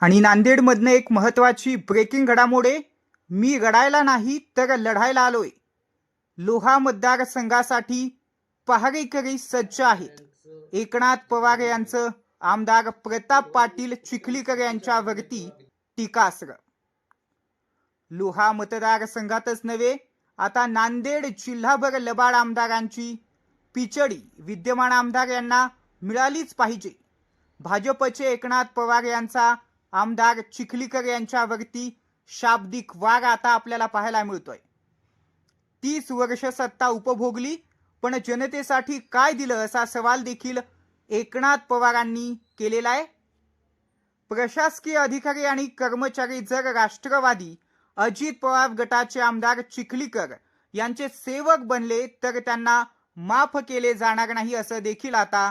आणि नांदेडमधनं एक महत्त्वाची ब्रेकिंग घडामोडे मी रडायला नाही तर लढायला आलोय. लोहा मतदारसंघासाठी पहारेकरी सज्ज आहेत. एकनाथ पवार यांचं आमदार प्रताप पाटील चिखलीकर यांच्यावरती टीकास्त्र. लोहा मतदारसंघातच नव्हे आता नांदेड जिल्हाभर लबाड आमदारांची पिचडी विद्यमान आमदार यांना मिळालीच पाहिजे. भाजपचे एकनाथ पवार यांचा आमदार चिखलीकर यांच्यावरती शाब्दिक वार आता आपल्याला पाहायला मिळतोय. तीस वर्ष सत्ता उपभोगली पण जनतेसाठी काय दिलं असा सवाल देखील एकनाथ पवारांनी केलेला आहे. प्रशासकीय अधिकारी आणि कर्मचारी जर राष्ट्रवादी अजित पवार गटाचे आमदार चिखलीकर यांचे सेवक बनले तर त्यांना माफ केले जाणार नाही असं देखील आता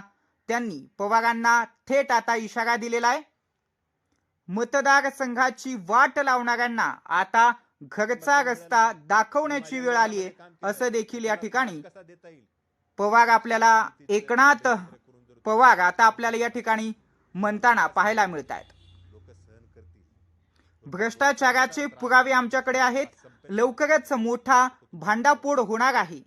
त्यांनी पवारांना थेट आता इशारा दिलेला आहे. मतदारसंघाची वाट लावणाऱ्यांना आता घरचा रस्ता दाखवण्याची वेळ आली आहे असं देखील या ठिकाणी पवार आपल्याला एकनाथ पवार आता आपल्याला या ठिकाणी म्हणताना पाहायला मिळत आहेत भ्रष्टाचाराचे पुरावे आमच्याकडे आहेत. लवकरच मोठा भांडाफोड होणार आहे.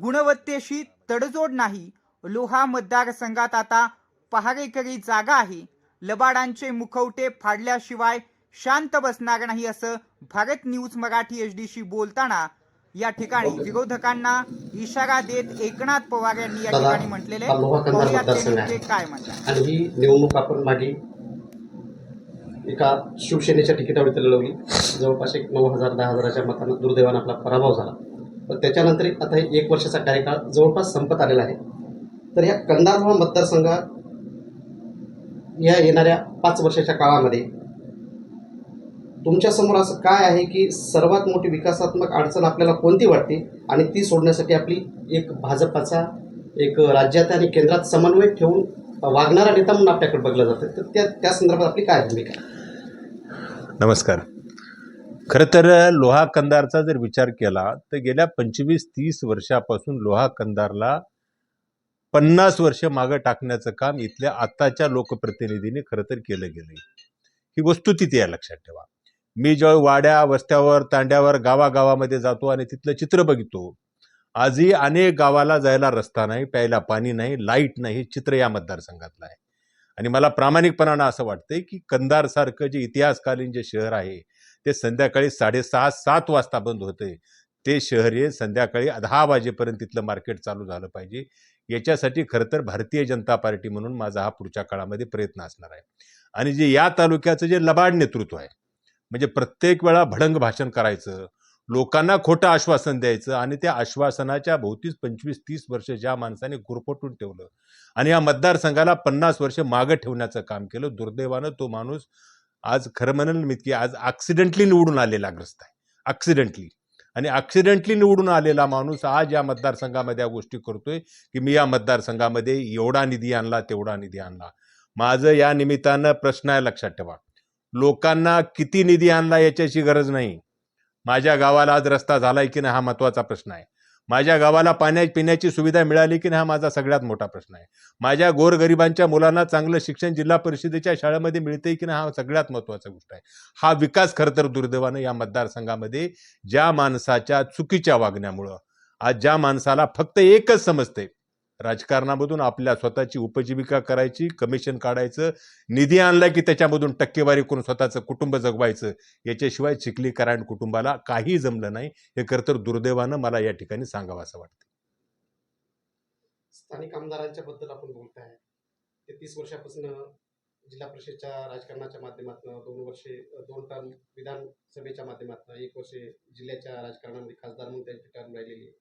गुणवत्तेशी तडजोड नाही. लोहा मतदारसंघात आता पहारेकरी जागा आहे. लबाडांचे मुखवटे फाडल्याशिवाय शांत बसणार नाही असं Bharat News Marathi H D शी बोलताना या ठिकाणी विरोधकांना इशारा देत एकनाथ पवार यांनी या ठिकाणी म्हटलेले. काय म्हणतात. आणि ही निवडणूक आपण मागे एका शिवसेनेच्या तिकिटावर इथं लढवली. जवळपास एक नऊ हजार दहा हजाराच्या मतानं दुर्दैवानं आपला पराभव झाला. पण त्याच्यानंतर आता एक वर्षाचा कार्यकाळ जवळपास संपत आलेला आहे. तर ह्या कंधार मतदारसंघात या येणाऱ्या पाच वर्षाच्या काळामध्ये तुमच्यासमोर असं काय आहे की सर्वात मोठी विकासात्मक अडचण आपल्याला कोणती वाटते? आणि ती सोडण्यासाठी आपली एक भाजपाचा एक राज्यात आणि केंद्रात समन्वय ठेवून वागणारा नेता म्हणून आपल्याकडे बघलं जातं. तर त्या त्या संदर्भात आपली काय भूमिका नमस्कार. खरं तर लोहा कंदारचा जर विचार केला तर गेल्या पंचवीस तीस वर्षापासून लोहा कंदारला पन्नास वर्ष मागं टाकण्याचं काम इथल्या आत्ताच्या लोकप्रतिनिधींनी खरं तर केलं गेलं ही वस्तुस्थिती आहे लक्षात ठेवा. मी जेव्हा वाड्या वस्त्यावर तांड्यावर गावागावामध्ये जातो आणि तिथलं चित्र बघतो आजही अनेक गावाला जायला रस्ता नाही प्यायला पाणी नाही लाइट नाही हे चित्र या मतदारसंघातलं आहे. आणि मला प्रामाणिकपणानं असं वाटतंय की कंधारसारखं जे इतिहासकालीन जे शहर आहे ते संध्याकाळी साडेसहा सात वाजता बंद होते ते शहर हे संध्याकाळी दहा वाजेपर्यंत तिथलं मार्केट चालू झालं पाहिजे. याच्यासाठी खरं तर भारतीय जनता पार्टी म्हणून माझा हा पुढच्या काळामध्ये प्रयत्न असणार आहे. आणि जे या तालुक्याचं जे लबाड नेतृत्व आहे म्हणजे प्रत्येक वेळा भडंग भाषण करायचं लोकांना खोटं आश्वासन द्यायचं आणि त्या आश्वासनाच्या भोवतीच पंचवीस तीस वर्ष ज्या माणसाने गुरफटून ठेवलं आणि या मतदारसंघाला पन्नास वर्ष मागं ठेवण्याचं काम केलं दुर्दैवानं तो माणूस आज खरं म्हणेल मी की आज ॲक्सिडेंटली निवडून आलेला ग्रस्त आहे. ॲक्सिडेंटली आणि ॲक्सिडेंटली निवडून आलेला माणूस आज या मतदारसंघामध्ये या गोष्टी करतोय की मी या मतदारसंघामध्ये एवढा निधी आणला तेवढा निधी आणला. माझं या निमित्तानं प्रश्न आहे लक्षात ठेवा. लोकांना किती निधी आणला याच्याची गरज नाही. माझ्या गावाला आज रस्ता झालाय की नाही हा महत्त्वाचा प्रश्न आहे. माझ्या गावाला पाण्या पिण्याची सुविधा मिळाली की नाही हा माझा सगळ्यात मोठा प्रश्न आहे. माझ्या गोरगरिबांच्या मुलांना चांगलं शिक्षण जिल्हा परिषदेच्या शाळेमध्ये मिळते की नाही हा सगळ्यात महत्त्वाचा गोष्ट आहे. हा विकास खरं तर दुर्दैवानं या मतदारसंघामध्ये ज्या माणसाच्या चुकीच्या वागण्यामुळं आज ज्या माणसाला फक्त एकच समजते राजकारणामधून आपल्या स्वतःची उपजीविका करायची कमिशन काढायचं निधी आणला की त्याच्यामधून टक्केवारी करून स्वतःचं कुटुंब जगवायचं याच्याशिवाय चिखलीकरायण कुटुंबाला काही जमलं नाही. हे खरंतर दुर्दैवानं मला या ठिकाणी सांगावं असं वाटतं. स्थानिक आमदारांच्या बद्दल आपण आहे ते तीस वर्षापासून जिल्हा परिषदच्या राजकारणाच्या माध्यमातून दोन वर्षे दोन टर्म विधानसभेच्या माध्यमातून एक वर्षे जिल्ह्याच्या राजकारणामध्ये खासदार म्हणून त्यांची टर्म राहिलेली आहे.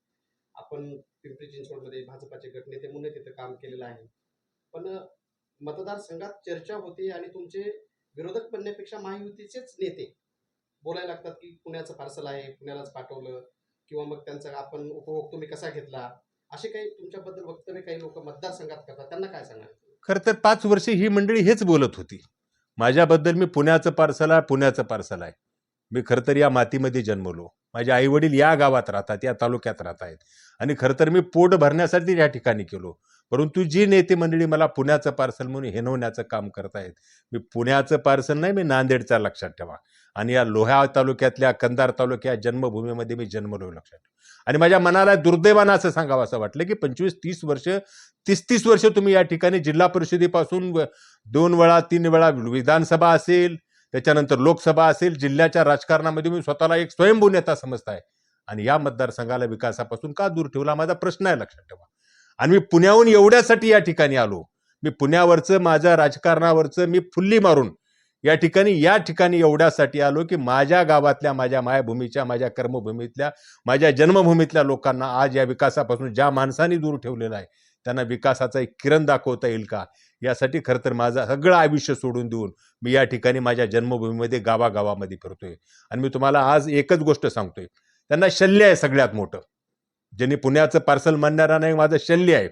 आपण पिंपरी चिंचवडमध्ये भाजपाचे गटनेते म्हणून तिथं काम केलेलं आहे. पण मतदारसंघात चर्चा होते आणि तुमचे विरोधक बनण्यापेक्षा महायुतीचेच नेते बोलायला लागतात की पुण्याचं पार्सल आहे पुण्यालाच पाठवलं किंवा मग त्यांचा आपण उपभोग तुम्ही कसा घेतला? असे काही तुमच्याबद्दल वक्तव्य काही लोक मतदारसंघात करतात. त्यांना काय सांगणार खरं तर पाच वर्षे ही मंडळी हेच बोलत होती. माझ्याबद्दल मी पुण्याचं पार्सल आहे पुण्याचं पार्सल आहे. मी खरं तर या मातीमध्ये जन्मलो. माझे आईवडील या गावात राहतात या तालुक्यात राहत आहेत आणि खरं तर मी पोट भरण्यासाठी या ठिकाणी केलो परंतु जी नेते मंडळी मला पुण्याचं पार्सल म्हणून हेनवण्याचं काम करत आहेत मी पुण्याचं पार्सल नाही मी नांदेडचा लक्षात ठेवा. आणि या लोहा तालुक्यातल्या कंदार तालुक्या जन्मभूमीमध्ये मी जन्मलो लक्षात ठेवा. आणि माझ्या मनाला दुर्दैवानं असं सांगावं असं वाटलं की पंचवीस तीस वर्ष तीस तीस वर्ष तुम्ही या ठिकाणी जिल्हा परिषदेपासून दोन वेळा तीन वेळा विधानसभा असेल त्याच्यानंतर लोकसभा असेल जिल्ह्याच्या राजकारणामध्ये मी स्वतःला एक स्वयंभू नेता समजत आहे आणि या मतदारसंघाला विकासापासून का दूर ठेवला माझा प्रश्न आहे लक्षात ठेवा. आणि मी पुण्याहून एवढ्यासाठी या ठिकाणी आलो. मी पुण्यावरचं माझ्या राजकारणावरचं मी फुल्ली मारून या ठिकाणी या ठिकाणी एवढ्यासाठी आलो की माझ्या गावातल्या माझ्या मायभूमीच्या माझ्या कर्मभूमीतल्या माझ्या जन्मभूमीतल्या लोकांना आज या विकासापासून ज्या माणसांनी दूर ठेवलेला आहे त्यांना विकासाचा एक किरण दाखवता येईल का? यासाठी खरं तर माझं सगळं आयुष्य सोडून देऊन मी या ठिकाणी माझ्या जन्मभूमीमध्ये गावागावामध्ये फिरतोय. आणि मी तुम्हाला आज एकच गोष्ट सांगतोय. त्यांना शल्य आहे सगळ्यात मोठं. ज्यांनी पुण्याचं पार्सल मानणारा नाही माझं शल्य आहे.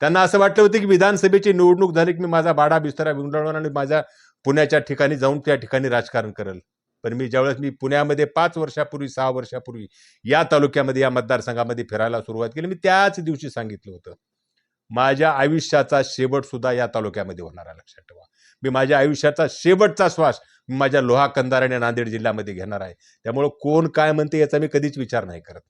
त्यांना असं वाटलं होतं की विधानसभेची निवडणूक झाली की मी माझा बाडा बिस्तरा विंगडवणार आणि माझ्या पुण्याच्या ठिकाणी जाऊन त्या ठिकाणी राजकारण करेल. पण मी ज्यावेळेस मी पुण्यामध्ये पाच वर्षापूर्वी सहा वर्षापूर्वी या तालुक्यामध्ये या मतदारसंघामध्ये फिरायला सुरुवात केली मी त्याच दिवशी सांगितलं होतं. माझ्या आयुष्याचा शेवट सुद्धा या तालुक्यामध्ये होणार आहे लक्षात ठेवा. मी माझ्या आयुष्याचा शेवटचा श्वास मी माझ्या लोहा कंदार आणि नांदेड जिल्ह्यामध्ये घेणार आहे. त्यामुळं कोण काय म्हणते याचा मी कधीच विचार नाही करत.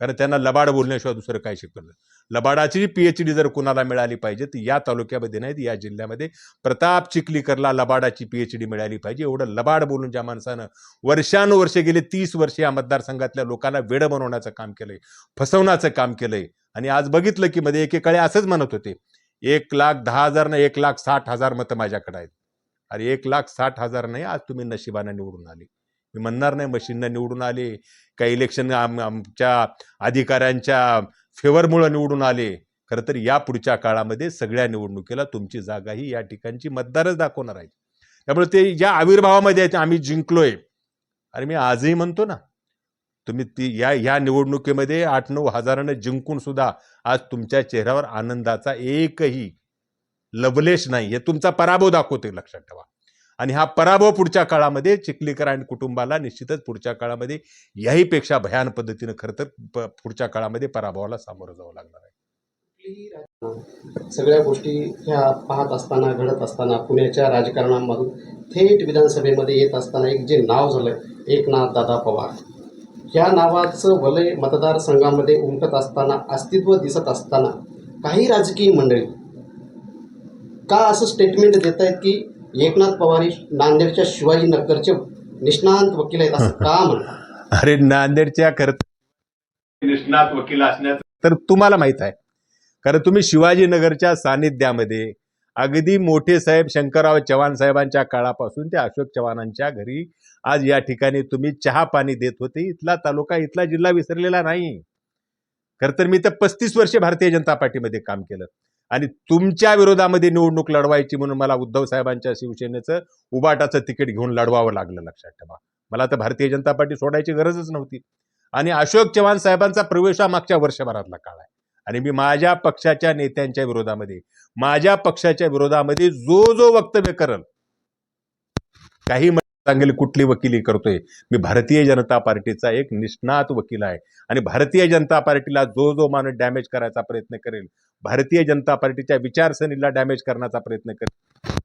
कारण त्यांना लबाड बोलण्याशिवाय दुसरं काय शिकवलं लबाडाची पी एच डी जर कुणाला मिळाली पाहिजे तर या तालुक्यामध्ये नाही या जिल्ह्यामध्ये प्रताप चिखलीकरला लबाडाची पी एच डी मिळाली पाहिजे. एवढं लबाड बोलून ज्या माणसानं वर्षानुवर्षे गेले तीस वर्षे या मतदारसंघातल्या लोकांना वेड बनवण्याचं काम केलंय फसवण्याचं काम केलंय आणि आज बघितलं की मध्ये एकेकाळी असंच म्हणत होते एक लाख दहा हजार ना एक लाख साठ हजार मतं माझ्याकडे आहेत. अरे एक लाख साठ हजार नाही आज तुम्ही नशिबानं निवडून आले. मी म्हणणार नाही मशीननं निवडून आले काही इलेक्शन आम आमच्या अधिकाऱ्यांच्या फेवरमुळं निवडून आले. खरं तर या पुढच्या काळामध्ये सगळ्या निवडणुकीला तुमची जागा ही या ठिकाणची मतदारच दाखवणार आहे. त्यामुळे ते या आविर्भावामध्ये आहेत, आम्ही जिंकलोय. अरे मी आजही म्हणतो ना तुम्ही ती या ह्या निवडणुकीमध्ये आठ नऊ हजारानं जिंकून सुद्धा आज तुमच्या चेहऱ्यावर आनंदाचा एकही लवलेश नाही. हे तुमचा पराभव दाखवते लक्षात ठेवा. आणि हा पराभव पुढच्या काळामध्ये चिखलीकर आणि कुटुंबाला निश्चितच पुढच्या काळामध्ये याहीपेक्षा भयान पद्धतीनं खरं तर पुढच्या काळामध्ये पराभवाला सामोरं जावं लागणार आहे. सगळ्या गोष्टी ह्या पाहत असताना घडत असताना पुण्याच्या राजकारणामधून थेट विधानसभेमध्ये येत असताना एक जे नाव झालं एकनाथ दादा पवार. या नावाचं वलय मतदारसंघामध्ये उमटत असताना अस्तित्व दिसत असताना काही राजकीय मंडळी का असं स्टेटमेंट देत आहेत की एकनाथ पवार नांदेडच्या शिवाजी नगरचे निष्णांत वकील आहेत असं का म्हणतात? अरे नांदेडच्या खरं निष्णात वकील असण्याचं तर तुम्हाला माहीत आहे. कारण तुम्ही शिवाजीनगरच्या सानिध्यामध्ये अगदी मोठे साहेब शंकरराव चव्हाण साहेबांच्या काळापासून ते अशोक चव्हाणांच्या घरी आज या ठिकाणी तुम्ही चहा पाणी देत होते. इथला तालुका इथला जिल्हा विसरलेला नाही. खरं तर मी तर पस्तीस वर्षे भारतीय जनता पार्टीमध्ये काम केलं. आणि तुमच्या विरोधामध्ये निवडणूक लढवायची म्हणून मला उद्धव साहेबांच्या शिवसेनेचं उबाटाचं तिकीट घेऊन लढवावं लागलं लक्षात ठेवा. मला तर भारतीय जनता पार्टी सोडायची गरजच नव्हती. आणि अशोक चव्हाण साहेबांचा प्रवेश हा मागच्या वर्षभरातला काळ आहे. आणि मी माझ्या पक्षाच्या नेत्यांच्या विरोधामध्ये माझ्या पक्षाच्या विरोधामध्ये जो जो वक्तव्य करल काही सांगेल कुठली वकिली करतोय? मी भारतीय जनता पार्टीचा एक निष्णात वकील आहे. आणि भारतीय जनता पार्टीला जो जो माणूस डॅमेज करायचा प्रयत्न करेल भारतीय जनता पार्टीच्या विचारसरणीला डॅमेज करण्याचा प्रयत्न करेल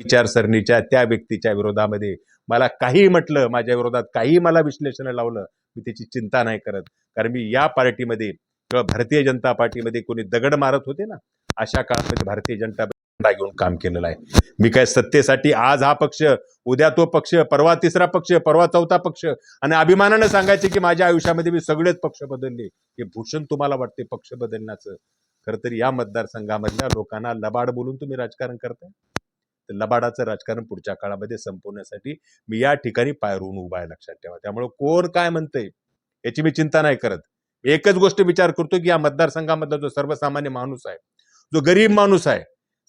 विचारसरणीच्या त्या व्यक्तीच्या विरोधामध्ये. मला काही म्हटलं माझ्या विरोधात काही मला विश्लेषण लावलं मी त्याची चिंता नाही करत. कारण मी या पार्टीमध्ये किंवा भारतीय जनता पार्टीमध्ये कोणी दगड मारत होते ना अशा काळामध्ये भारतीय जनता घेऊन काम केलेलं आहे. मी काय सत्तेसाठी आज हा पक्ष उद्या तो पक्ष परवा तिसरा पक्ष परवा चौथा पक्ष आणि अभिमानानं सांगायचे की माझ्या आयुष्यामध्ये मी सगळेच पक्ष बदलले. हे भूषण तुम्हाला वाटते पक्ष बदलण्याचं? खरं तर या मतदारसंघामधल्या लोकांना लबाड बोलून तुम्ही राजकारण करताय? तर लबाडाचं राजकारण पुढच्या काळामध्ये संपवण्यासाठी मी या ठिकाणी पायरून उभा आहे लक्षात ठेवा. त्यामुळे कोण काय म्हणतंय याची मी चिंता नाही करत. एकच गोष्ट विचार करतो की या मतदारसंघामधला जो सर्वसामान्य माणूस आहे जो गरीब माणूस आहे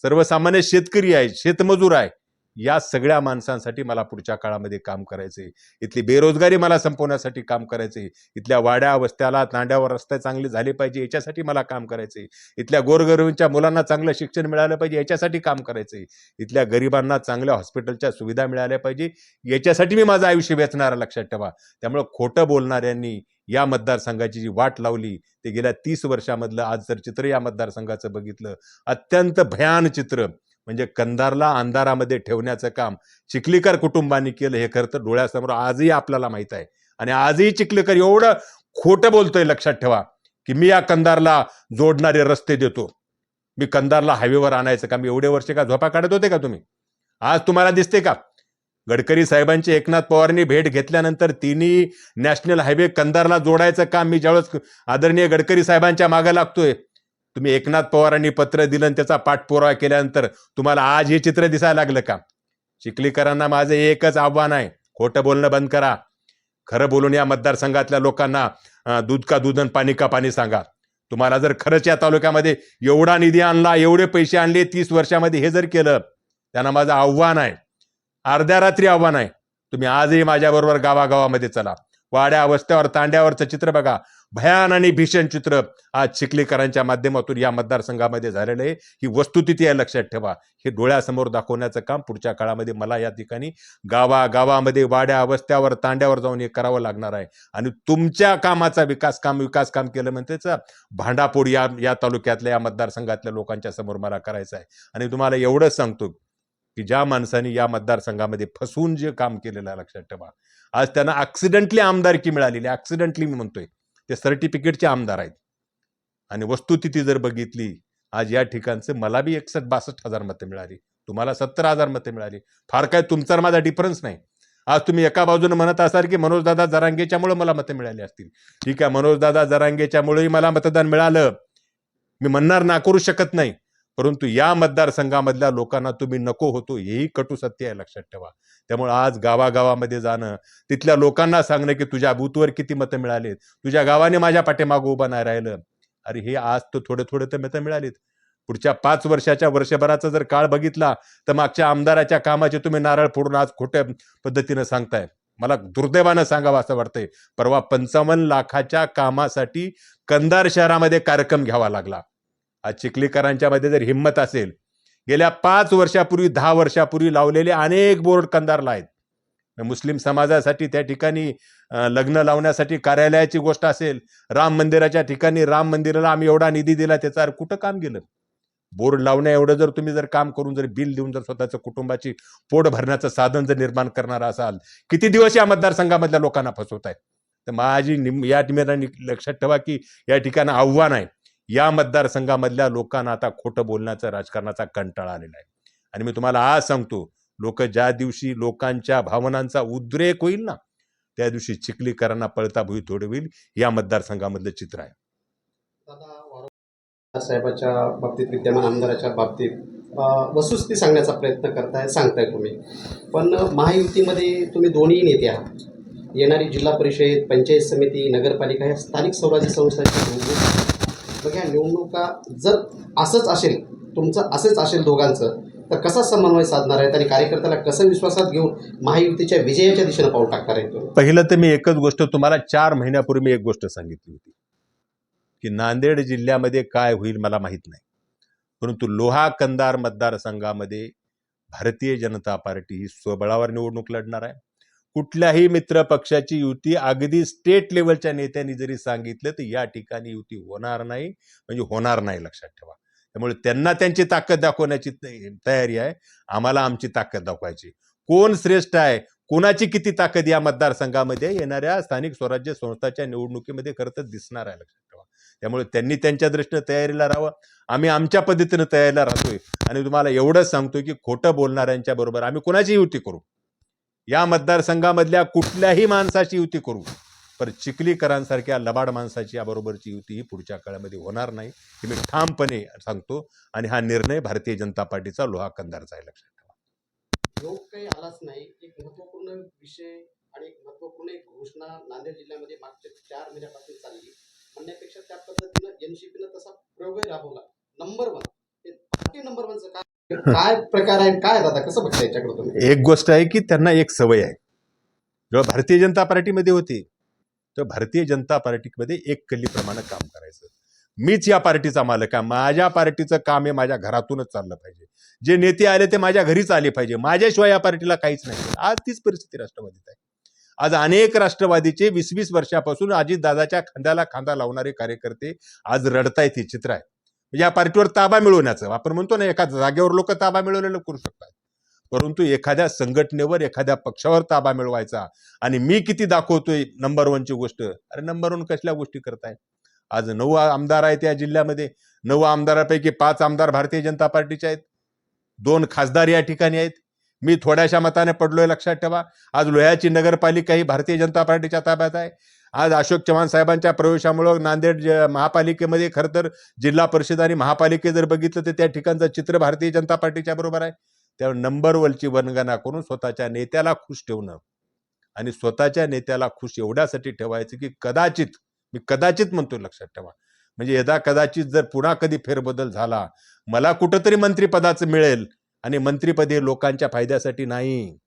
सर्वसामान्य शेतकरी आहे शेतमजूर आहे या सगळ्या माणसांसाठी मला पुढच्या काळामध्ये काम करायचंय. इथली बेरोजगारी मला संपवण्यासाठी काम करायचंय. इथल्या वाड्या वस्त्याला तांड्यावर रस्ते चांगले झाले पाहिजे याच्यासाठी मला काम करायचंय. इथल्या गोरगरिबांच्या मुलांना चांगलं शिक्षण मिळालं पाहिजे याच्यासाठी काम करायचंय. इथल्या गरिबांना चांगल्या हॉस्पिटलच्या सुविधा मिळाल्या पाहिजे याच्यासाठी मी माझं आयुष्य वेचणारा लक्षात ठेवा. त्यामुळे खोटं बोलणाऱ्यांनी या मतदारसंघाची जी वाट लावली ते गेल्या तीस वर्षामधलं आज जर चित्र या मतदारसंघाचं बघितलं. अत्यंत भयान चित्र. म्हणजे कंधारला अंधारामध्ये ठेवण्याचं काम चिखलीकर कुटुंबांनी केलं हे खरं तर डोळ्यासमोर आजही आपल्याला माहीत आहे. आणि आजही चिखलीकर एवढं खोटं बोलतोय लक्षात ठेवा की मी या कंधारला जोडणारे रस्ते देतो. मी कंधारला हायवेवर आणायचं काम. मी एवढे वर्ष का झोपा काढत होते का तुम्ही? आज तुम्हाला दिसते का? गडकरी साहेबांची एकनाथ पवारांनी भेट घेतल्यानंतर तिन्ही नॅशनल हायवे कंधारला जोडायचं काम मी ज्यावेळेस आदरणीय गडकरी साहेबांच्या मागे लागतोय तुम्ही एकनाथ पवारांनी पत्र दिलं आणि त्याचा पाठपुरावा केल्यानंतर तुम्हाला आज हे चित्र दिसायला लागलं का? चिखलीकरांना माझं एकच आव्हान आहे खोटं बोलणं बंद करा. खरं बोलून या मतदारसंघातल्या लोकांना दूध का दूध आणि पाणी का पाणी सांगा. तुम्हाला जर खरंच या तालुक्यामध्ये एवढा निधी आणला एवढे पैसे आणले तीस वर्षामध्ये हे जर केलं त्यांना माझं आव्हान आहे. अर्ध्या रात्री आव्हान आहे. तुम्ही आजही माझ्याबरोबर गावागावामध्ये चला. वाड्या अवस्थेवर तांड्यावरचं चित्र बघा. भयान आणि भीषण चित्र आज चिखलीकरांच्या माध्यमातून या मतदारसंघामध्ये झालेलं आहे. ही वस्तुस्थिती आहे लक्षात ठेवा. हे डोळ्यासमोर दाखवण्याचं काम पुढच्या काळामध्ये मला या ठिकाणी गावागावामध्ये वाड्या अवस्थ्यावर तांड्यावर जाऊन हे करावं लागणार आहे. आणि तुमच्या कामाचा विकास काम विकास काम केलं म्हणजे भांडापूर भांडापोड या या तालुक्यातल्या या मतदारसंघातल्या लोकांच्या समोर मला करायचं आहे. आणि तुम्हाला एवढंच सांगतो की ज्या माणसाने या मतदारसंघामध्ये फसवून जे काम केलेलं आहे लक्षात ठेवा. आज त्यांना ॲक्सिडेंटली आमदारकी मिळालेली ॲक्सिडेंटली मी म्हणतोय. ते सर्टिफिकेटचे आमदार आहेत. आणि वस्तुस्थिती जर बघितली आज या ठिकाणचं मला बी एकसष्ट बासष्ट हजार मतं मिळाली. तुम्हाला सत्तर हजार मतं मिळाली. फार काय तुमचा माझा डिफरन्स नाही. आज तुम्ही एका बाजूने म्हणत असाल की मनोजदादा जरांगेच्यामुळे मला मतं मिळाली असतील. ठीक आहे मनोजदादा जरांगेच्यामुळेही मला मतदान मिळालं. मी म्हणणार नाकारू शकत नाही. परंतु या मतदारसंघामधल्या लोकांना तुम्ही नको होतो हेही कटू सत्य आहे लक्षात ठेवा. त्यामुळे आज गावागावामध्ये जाणं तिथल्या लोकांना सांगणं की तुझ्या बूथवर किती मतं मिळालीत तुझ्या गावाने माझ्या पाठीमागं उभं नाही राहिलं. अरे हे आज तर थोडे थोडे तर मतं मिळालीत. पुढच्या पाच वर्षाच्या वर्षभराचा जर काळ बघितला तर मागच्या आमदाराच्या कामाचे तुम्ही नारळ फोडून आज खोट्या पद्धतीनं सांगताय. मला दुर्दैवानं सांगावं असं वाटतंय. परवा पंचावन्न लाखाच्या कामासाठी कंदार शहरामध्ये कार्यक्रम घ्यावा लागला. आज चिखलीकरांच्या मध्ये जर हिंमत असेल गेल्या पाच वर्षापूर्वी दहा वर्षापूर्वी लावलेले अनेक बोर्ड कंधारला आहेत. मुस्लिम समाजासाठी त्या ठिकाणी लग्न लावण्यासाठी कार्यालयाची गोष्ट असेल राम मंदिराच्या ठिकाणी राम मंदिराला आम्ही एवढा निधी दिला त्याचा अरे कुठं काम गेलं? बोर्ड लावण्या एवढं जर तुम्ही जर काम करून जर बिल देऊन जर स्वतःचं कुटुंबाची पोट भरण्याचं साधन जर निर्माण करणार असाल किती दिवस या मतदारसंघामधल्या लोकांना फसवत आहे तर माझी निम- या ठिकाणी लक्षात ठेवा की या ठिकाणी आव्हान आहे. या मतदारसंघामधल्या लोकांना आता खोटं बोलण्याचा राजकारणाचा कंटाळा आलेला आहे. आणि मी तुम्हाला आज सांगतो लोक ज्या दिवशी लोकांच्या भावनांचा उद्रेक होईल ना त्या दिवशी चिखलीकरांना पळता भुई थोडे होईल या मतदारसंघामधलं चित्र आहे. साहेबाच्या बाबतीत विद्यमान आमदाराच्या बाबतीत अं, वस्तुस्थिती सांगण्याचा प्रयत्न करताय सांगताय तुम्ही. पण महायुतीमध्ये तुम्ही दोन्ही नेते आहात. येणारी जिल्हा परिषद पंचायत समिती नगरपालिका या स्थानिक स्वराज्य संस्थांची निवडणूक निवडणुका जर असंच असेल तुमचं असेच असेल दोघांचं तर कसा समन्वय साधणार आहेत आणि कार्यकर्त्याला कसं विश्वासात घेऊन महायुतीच्या विजयाच्या दिशेनं पाऊल टाकणार आहे पहिलं तर मी एकच गोष्ट तुम्हाला चार महिन्यापूर्वी मी एक गोष्ट सांगितली होती की नांदेड जिल्ह्यामध्ये काय होईल मला माहीत नाही. परंतु लोहा कंदार मतदारसंघामध्ये भारतीय जनता पार्टी ही स्वबळावर निवडणूक लढणार आहे. कुठल्याही मित्र पक्षाची युती अगदी स्टेट लेवलच्या नेत्यांनी जरी सांगितलं तर या ठिकाणी युती होणार नाही म्हणजे होणार नाही लक्षात ठेवा. त्यामुळे त्यांना त्यांची ताकद दाखवण्याची तयारी आहे. आम्हाला आमची ताकद दाखवायची. कोण श्रेष्ठ आहे? कोणाची किती ताकद या मतदारसंघामध्ये येणाऱ्या स्थानिक स्वराज्य संस्थाच्या निवडणुकीमध्ये खरं तर दिसणार आहे लक्षात ठेवा. त्यामुळे त्यांनी त्यांच्या दृष्टीनं तयारीला राहावं. आम्ही आमच्या पद्धतीनं तयारीला राहतोय. आणि तुम्हाला एवढंच सांगतोय की खोटं बोलणाऱ्यांच्या बरोबर आम्ही कोणाची युती करू. या मतदारसंघामधल्या कुठल्याही माणसाची युती करू. पण चिखलीकरांसारख्या लबाड माणसाची याबरोबरची युती ही पुढच्या काळामध्ये होणार नाही हे मी ठामपणे सांगतो. आणि हा निर्णय भारतीय जनता पार्टीचा लोहा कंदारचा आहे लक्षात ठेवा. योग काही आलाच नाही. एक महत्त्वपूर्ण विषय आणि एक महत्त्वपूर्ण एक घोषणा नांदेड जिल्ह्यामध्ये मागच्या चार महिन्यापासून चालली. म्हणण्यापेक्षा त्या पद्धतीनं एनसीपीनं तसा प्रयोगही राबवला. नंबर वन ते नंबर वनचं काय काय प्रकार आहे काय दादा कसं बघता याच्याकडे तुम्ही? एक गोष्ट आहे की त्यांना एक सवय आहे. जेव्हा भारतीय जनता पार्टीमध्ये होती तर भारतीय जनता पार्टीमध्ये एक कल्लीप्रमाणे काम करायचं. मीच या पार्टीचा मालक आहे. माझ्या पार्टीचं काम हे माझ्या घरातूनच चाललं पाहिजे. जे नेते आले ते माझ्या घरीच आले पाहिजे. माझ्याशिवाय या पार्टीला काहीच नाही आज तीच परिस्थिती राष्ट्रवादीत आहे. आज अनेक राष्ट्रवादीचे वीस वीस वर्षापासून अजितदादाच्या खांद्याला खांदा लावणारे कार्यकर्ते आज रडतायत हे चित्र आहे. म्हणजे या पार्टीवर ताबा मिळवण्याचं. आपण म्हणतो ना एका जागेवर लोक ताबा मिळवलेलं करू शकतात. परंतु एखाद्या संघटनेवर एखाद्या पक्षावर ताबा मिळवायचा. आणि मी किती दाखवतोय नंबर वनची गोष्ट? अरे नंबर वन कसल्या गोष्टी करताय? आज नऊ आमदार आहेत या जिल्ह्यामध्ये. नऊ आमदारापैकी पाच आमदार भारतीय जनता पार्टीचे आहेत. दोन खासदार या ठिकाणी आहेत. मी थोड्याशा मताने पडलोय लक्षात ठेवा. आज लोह्याची नगरपालिका ही भारतीय जनता पार्टीच्या ताब्यात आहे. आज अशोक चव्हाण साहेबांच्या प्रवेशामुळं नांदेड ज- महापालिकेमध्ये खरं तर जिल्हा परिषद आणि महापालिके जर बघितलं तर त्या ठिकाणचं चित्र भारतीय जनता पार्टीच्या बरोबर आहे. त्यामुळे नंबर वनची वनगणना करून स्वतःच्या नेत्याला खुश ठेवणं आणि स्वतःच्या नेत्याला खुश एवढ्यासाठी ठेवायचं की कदाचित मी कदाचित म्हणतो लक्षात ठेवा. म्हणजे यदा कदाचित जर पुन्हा कधी फेरबदल झाला मला कुठंतरी मंत्रिपदाचं मिळेल आणि मंत्रीपदे लोकांच्या फायद्यासाठी नाही.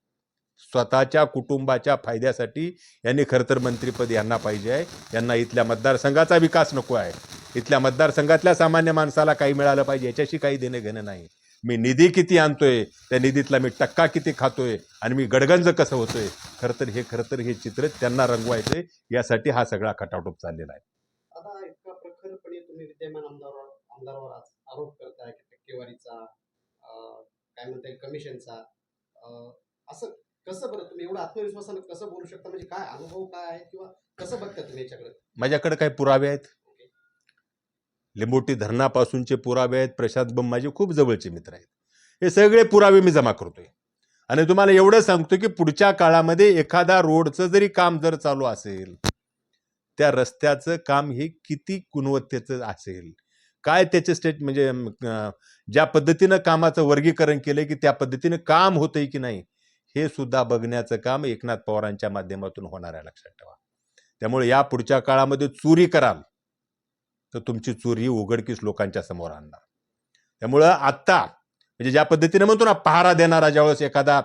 स्वतःच्या कुटुंबाच्या फायद्यासाठी यांनी खरं तर मंत्रिपद यांना पाहिजे आहे. यांना इथल्या मतदारसंघाचा विकास नको आहे. इथल्या मतदारसंघातल्या सामान्य माणसाला काही मिळालं पाहिजे याच्याशी काही देणं घेणं नाही. मी निधी किती आणतोय त्या निधीतला मी टक्का किती खातोय आणि मी गडगंज कसं होतोय? खरं तर हे खरं तर हे चित्र त्यांना रंगवायचंय यासाठी हा सगळा खटाटोप चाललेला आहे. आता इतका प्रखरपणे तुम्ही विद्यमान आमदारावर आमदारावर आरोप करताय की टक्केवारीचा काय म्हणता येईल कमिशनचा असं कसं बरं तुम्ही एवढं आत्मविश्वासानं कसं बोलू शकता? म्हणजे काय अनुभव काय आहे किंवा कसं बघता तुम्ही याच्याकडे? माझ्याकडे काही पुरावे आहेत. लिंबोटी धरणापासूनचे पुरावे आहेत. प्रशांत बम माझे खूप जवळचे मित्र आहेत. हे सगळे पुरावे मी जमा करतोय. आणि तुम्हाला एवढं सांगतो की पुढच्या काळामध्ये एखादा रोडचं जरी काम जर चालू असेल त्या रस्त्याचं काम हे किती गुणवत्तेचं असेल? काय त्याचे स्टेट म्हणजे ज्या पद्धतीनं कामाचं वर्गीकरण केलंय की त्या पद्धतीनं काम होतंय की नाही हे सुद्धा बघण्याचं काम एकनाथ पवारांच्या माध्यमातून होणार आहे लक्षात ठेवा. त्यामुळे या पुढच्या काळामध्ये चोरी कराल तर तुमची चोरी ही उघडकीस लोकांच्या समोर आणणार. त्यामुळं आत्ता म्हणजे ज्या पद्धतीने म्हणतो ना पहारा देणारा ज्यावेळेस एखादा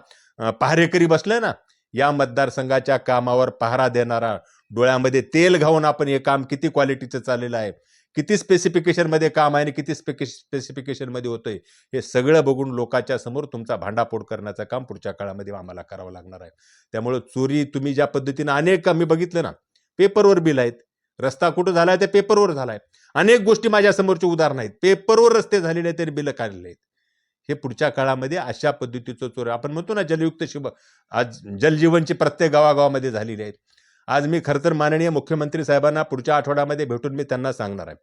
पहारेकरी बसलाय ना या मतदारसंघाच्या कामावर पहारा देणारा डोळ्यामध्ये तेल घाऊन आपण हे काम किती क्वालिटीचं चाललेलं आहे किती स्पेसिफिकेशनमध्ये काम आहे आणि किती स्पेसिफिकेशन स्पेसिफिकेशनमध्ये होतंय हे सगळं बघून लोकांच्या समोर तुमचा भांडाफोड करण्याचं काम पुढच्या काळामध्ये आम्हाला करावं लागणार आहे. त्यामुळे चोरी तुम्ही ज्या पद्धतीनं अनेक मी बघितलं ना पेपरवर बिल आहेत. रस्ता कुठं झाला आहे ते पेपरवर झाला आहे अनेक गोष्टी माझ्यासमोरचे उदाहरण आहेत. पेपरवर रस्ते झालेले आहेत तरी बिलं काढलेले आहेत. हे पुढच्या काळामध्ये अशा पद्धतीचं चोर आपण म्हणतो ना जलयुक्त शिव आज जलजीवनची प्रत्येक गावागावामध्ये झालेली आहेत. आज मी खरं तर माननीय मुख्यमंत्री साहेबांना पुढच्या आठवड्यामध्ये भेटून मी त्यांना सांगणार आहे.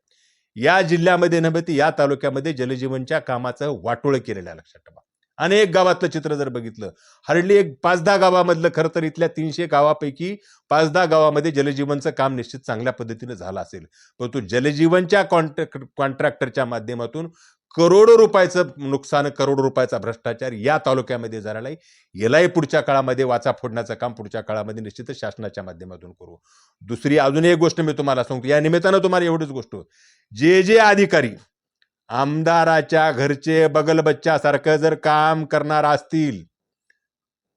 या जिल्ह्यामध्ये नव्हे तर या तालुक्यामध्ये जलजीवनच्या कामाचं वाटोळं केलेलं आहे लक्षात ठेवा. अनेक गावातलं चित्र जर बघितलं हार्डली एक पाच दहा गावामधलं खरं तर इथल्या तीनशे गावापैकी पाच दहा गावामध्ये जलजीवनचं काम निश्चित चांगल्या पद्धतीनं झालं असेल. परंतु जलजीवनच्या कॉन्ट्रॅक्ट कॉन्ट्रॅक्टरच्या माध्यमातून करोडो रुपयाचं नुकसान करोडो रुपयाचा भ्रष्टाचार या तालुक्यामध्ये झालेला आहे. यालाही पुढच्या काळामध्ये वाचा फोडण्याचं काम पुढच्या काळामध्ये निश्चितच शासनाच्या माध्यमातून करू. दुसरी अजून एक गोष्ट मी तुम्हाला सांगतो. या निमित्तानं तुम्हाला एवढीच गोष्ट जे जे अधिकारी आमदाराच्या घरचे बगल बच्च्यासारखं जर काम करणार असतील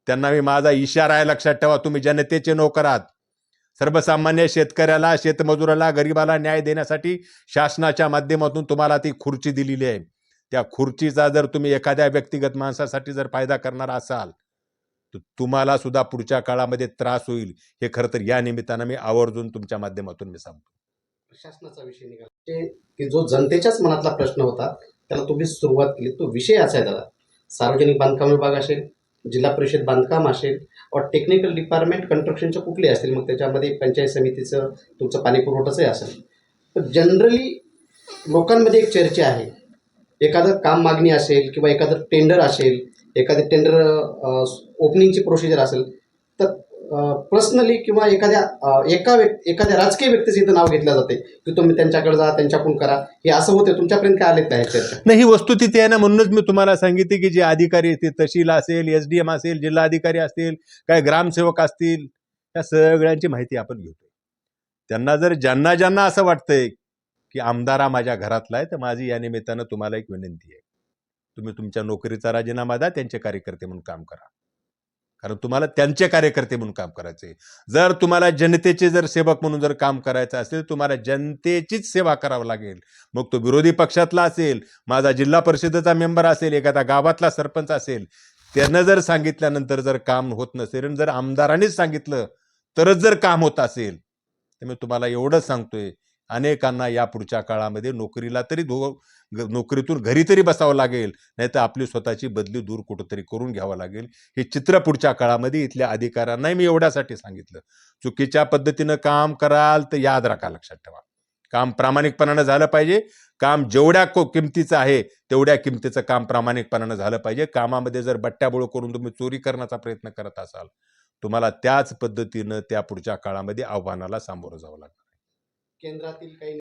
त्यांना मी माझा इशारा आहे लक्षात ठेवा. तुम्ही जनतेचे नोकर आहात सर्वसामान्य शेतकऱ्याला शेतमजुराला गरिबाला न्याय देण्यासाठी शासनाच्या माध्यमातून तुम्हाला ती खुर्ची दिलेली आहे. त्या खुर्चीचा जर तुम्ही एखाद्या व्यक्तिगत माणसासाठी जर फायदा करणार असाल तर तुम्हाला सुद्धा पुढच्या काळामध्ये त्रास होईल. हे खरं तर या निमित्तानं मी आवर्जून तुमच्या माध्यमातून मी सांगतो. प्रशासनाचा विषय निघाला. की जो जनतेच्याच मनातला प्रश्न होता त्याला तुम्ही सुरुवात केली. तो विषय असा आहे दादा. सार्वजनिक बांधकाम विभाग असेल जिल्हा परिषद बांधकाम असेल और टेक्निकल डिपार्टमेंट कन्स्ट्रक्शनचे कुठले असतील? मग त्याच्यामध्ये पंचायत समितीचं तुमचं पाणी पुरवठाचंही असेल. तर जनरली लोकांमध्ये एक चर्चा आहे. एखादं काम मागणी असेल किंवा एखादं टेंडर असेल एखादे टेंडर ओपनिंगची प्रोसिजर असेल पर्सनली किंवा एखाद्या एका व्यक्ती एखाद्या राजकीय व्यक्तीचं इथं नाव घेतलं जाते की तुम्ही त्यांच्याकडे जा त्यांच्याकडून करा. हे असं होतं तुमच्यापर्यंत काय आलेत नाही नाही ही वस्तुस्थिती आहे ना म्हणूनच मी तुम्हाला सांगितले की जे अधिकारी असतील तहसील असेल एस डी एम असेल जिल्हा अधिकारी असतील काय ग्रामसेवक असतील या सगळ्यांची माहिती आपण घेतोय. त्यांना जर ज्यांना ज्यांना असं वाटतंय की आमदारा माझ्या घरातला आहे तर माझी या निमित्तानं तुम्हाला एक विनंती आहे. तुम्ही तुमच्या नोकरीचा राजीनामा द्या त्यांचे कार्यकर्ते म्हणून काम करा. कारण तुम्हाला त्यांचे कार्यकर्ते म्हणून काम करायचे. जर तुम्हाला जनतेचे जर सेवक म्हणून जर काम करायचं असेल तुम्हाला जनतेचीच सेवा करावं लागेल. मग तो विरोधी पक्षातला असेल माझा जिल्हा परिषदेचा मेंबर असेल एखादा गावातला सरपंच असेल त्यांना जर सांगितल्यानंतर जर काम होत नसेल आणि जर आमदारांनीच सांगितलं तरच जर काम होत असेल तर मी तुम्हाला एवढंच सांगतोय अनेकांना या पुढच्या काळामध्ये नोकरीला तरी धो नोकरीतून घरी तरी बसावं लागेल नाही तर आपली स्वतःची बदली दूर कुठंतरी करून घ्यावं लागेल. हे चित्र पुढच्या काळामध्ये इथल्या अधिकाऱ्यांनाही मी एवढ्यासाठी सांगितलं. चुकीच्या पद्धतीनं काम कराल तर याद राखा लक्षात ठेवा. काम प्रामाणिकपणानं झालं पाहिजे. काम जेवढ्या को किमतीचं आहे तेवढ्या किमतीचं काम प्रामाणिकपणानं झालं पाहिजे. कामामध्ये जर बट्ट्याबोळ करून तुम्ही चोरी करण्याचा प्रयत्न करत असाल तुम्हाला त्याच पद्धतीनं त्या पुढच्या काळामध्ये आव्हानाला सामोरं जावं लागणार केंद्रातील काही